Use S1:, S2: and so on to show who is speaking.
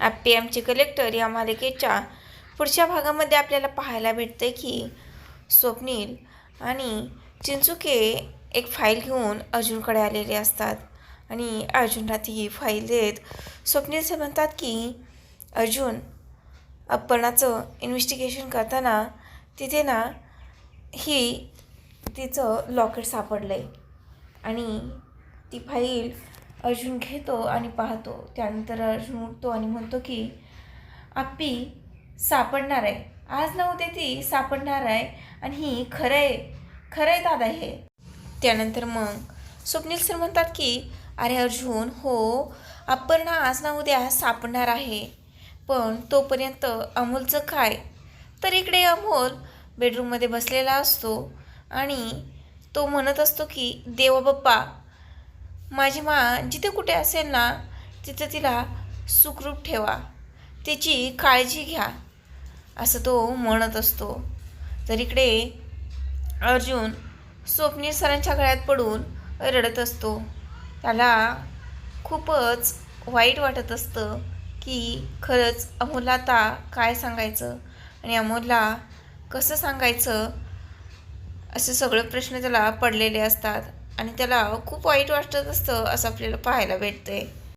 S1: आप्पे आमचे कलेक्टर या मालिकेच्या पुढच्या भागामध्ये आपल्याला पाहायला भेटते की स्वप्नील आणि चिंचुके एक फाईल घेऊन अर्जुनकडे आलेले असतात. आणि अर्जुनला ती फाईल देत स्वप्नील सर म्हणतात की अर्जुन अपर्णाचं इन्व्हेस्टिगेशन करताना तिथे ना ही तिचं लॉकेट सापडलं आहे आणि ती फाईल अर्जुन घेतो आणि पाहतो. त्यानंतर अर्जुन उठतो आणि म्हणतो की आप्पी सापडणार आहे. आज ना ती सापडणार आहे आणि ही खरं आहे. खरं आहे दादा हे. त्यानंतर मग स्वप्नील सर म्हणतात की अरे अर्जुन हो अपर्णा आज ना उद्या सापडणार आहे. पण तोपर्यंत अमोलचं काय? तर इकडे अमोल बेडरूममध्ये बसलेला असतो आणि तो म्हणत असतो की देवा बाप्पा माझी मा जिथे कुठे असेल ना तिथं तिला सुखरूप ठेवा. तिची काळजी घ्या. असं तो म्हणत असतो. तर इकडे अर्जुन स्वप्नील सरांच्या गळ्यात पडून रडत असतो. त्याला खूपच वाईट वाटत असतं की खरंच अमोलला आता काय सांगायचं आणि अमोलला कसं सांगायचं असे सगळे प्रश्न त्याला पडलेले असतात. आणि त्याला खूप वाईट वाटत असतं असं आपल्याला पाहायला भेटतंय.